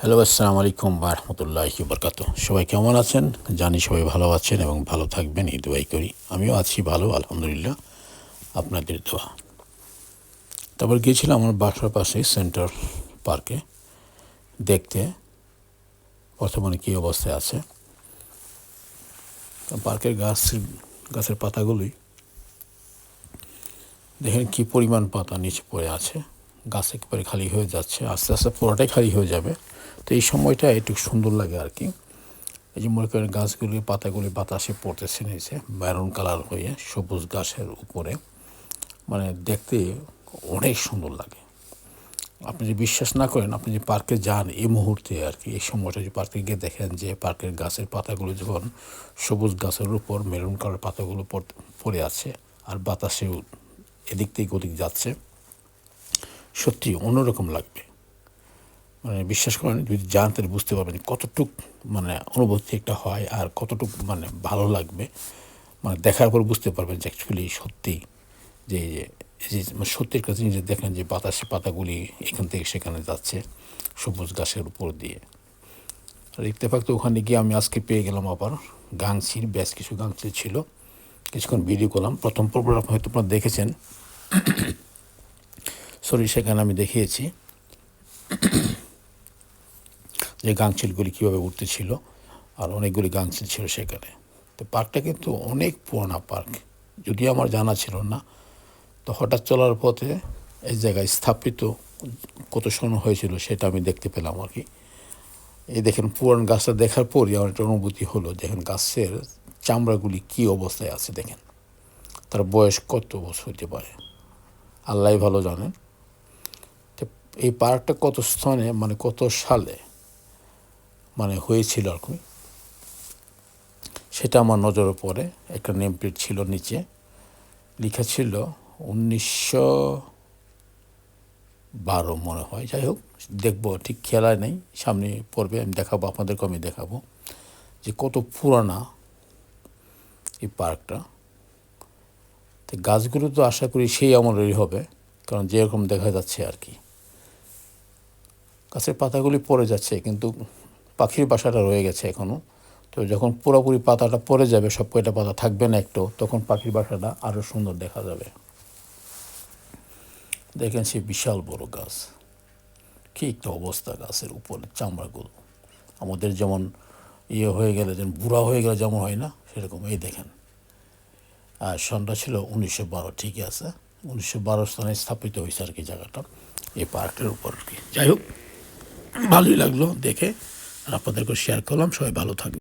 Hello, আসসালামু আলাইকুম রহমতুল্লাহ বরকাত সবাই কেমন আছেন? জানি সবাই ভালো আছেন এবং ভালো থাকবেন, এই দোয়াই করি। আমিও আছি ভালো, আলহামদুলিল্লাহ। আপনাদের দোয়া। তারপর গিয়েছিলাম আমার বাসার পাশে সেন্টার পার্কে। দেখতে বর্তমানে কী অবস্থায় আছে। পার্কের গাছ, গাছের পাতাগুলি দেখেন কী পরিমাণ পাতা নিচে পড়ে আছে। গাছ একেবারে খালি হয়ে যাচ্ছে। আস্তে আস্তে পুরোটাই খালি হয়ে যাবে। তো এই সময়টা একটু সুন্দর লাগে আর কি। এই যে মনে করেন গাছগুলি, পাতাগুলি বাতাসে পড়তেছে নিচে ম্যারুন কালার হয়ে সবুজ গাছের উপরে। মানে দেখতে অনেক সুন্দর লাগে। আপনি যদি বিশ্বাস না করেন, আপনি যে পার্কে যান এই মুহূর্তে আর কি, এই সময়টা যে পার্কে গিয়ে দেখেন যে পার্কের গাছের পাতাগুলো যখন সবুজ গাছের উপর মেরুন কালার পাতাগুলো পড়ে আছে আর বাতাসে এদিক থেকে ওদিক যাচ্ছে, সত্যি অন্যরকম লাগবে। মানে বিশ্বাস করেন, যদি যান তাহলে বুঝতে পারবেন কতটুক মানে অনুভূতি একটা হয় আর কতটুক মানে ভালো লাগবে। মানে দেখার পর বুঝতে পারবেন যে অ্যাকচুয়ালি সত্যি যে মানে সত্যির কাছে নিজে দেখেন যে বাতাসে পাতাগুলি এখান থেকে সেখানে যাচ্ছে সবুজ গাছের উপর দিয়ে। আর ইত্তেফাক তো ওখানে গিয়ে আমি আজকে পেয়ে গেলাম আবার গাংছির বেশ কিছু গাংছি ছিল। কিছুক্ষণ ভিডিও করলাম। প্রথম পর্ব হয়তো আপনারা দেখেছেন। সরি সেখানে আমি দেখিয়েছি। যে গাংচিলগুলি কীভাবে উঠতেছিল আর অনেকগুলি গাংচিল ছিল সেখানে। তো পার্কটা কিন্তু অনেক পুরোনো পার্ক। যদিও আমার জানা ছিল না, তো হঠাৎ চলার পথে এই জায়গায় স্থাপিত কত শোনো হয়েছিল সেটা আমি দেখতে পেলাম আর কি। এই দেখেন, পুরান গাছটা দেখার পরই আমার একটা অনুভূতি হলো, দেখেন গাছের চামড়াগুলি কী অবস্থায় আছে দেখেন। তার বয়স কত বছর হতে পারে? আল্লাহ ভালো জানেন। এই পার্কটা কত স্থানে মানে কত সালে মানে হয়েছিল আর কি। সেটা আমার নজরে পড়ে, একটা নেম প্লেট ছিল নিচে। লেখা ছিল উনিশশো বারো মনে হয়, যাই হোক, দেখব, ঠিক খেলায় নেই, সামনে পড়বে, আমি দেখাবো আপনাদেরকে আমি দেখাবো যে কত পুরানা এই পার্কটা। তো গাছগুলো তো আশা করি সেই আমলেরই হবে, কারণ যেরকম দেখা যাচ্ছে আর কি। গাছের পাতাগুলি পড়ে যাচ্ছে, কিন্তু পাখির বাসাটা রয়ে গেছে এখনও তো যখন পুরোপুরি পাতাটা পড়ে যাবে, সব কয়টা পাতা থাকবে না একটু, তখন পাখির বাসাটা আরও সুন্দর দেখা যাবে। দেখেন সে বিশাল বড় গাছ। কী একটা অবস্থা গাছের উপরে, চামড়াগুলো। আমাদের যেমন ইয়ে হয়ে গেলে, যেমন বুড়া হয়ে গেলে যেমন হয় না, সেরকম। এই দেখেন। আর সনটা ছিল উনিশশো বারো ঠিকই আছে। উনিশশো বারো স্থানে স্থাপিত হয়েছে আর কি জায়গাটা, এই পার্কটার উপর আর কি। যাই হোক, ভালোই লাগল দেখে। আর আপনাদেরকে শেয়ার করলাম। সবাই ভালো থাকবে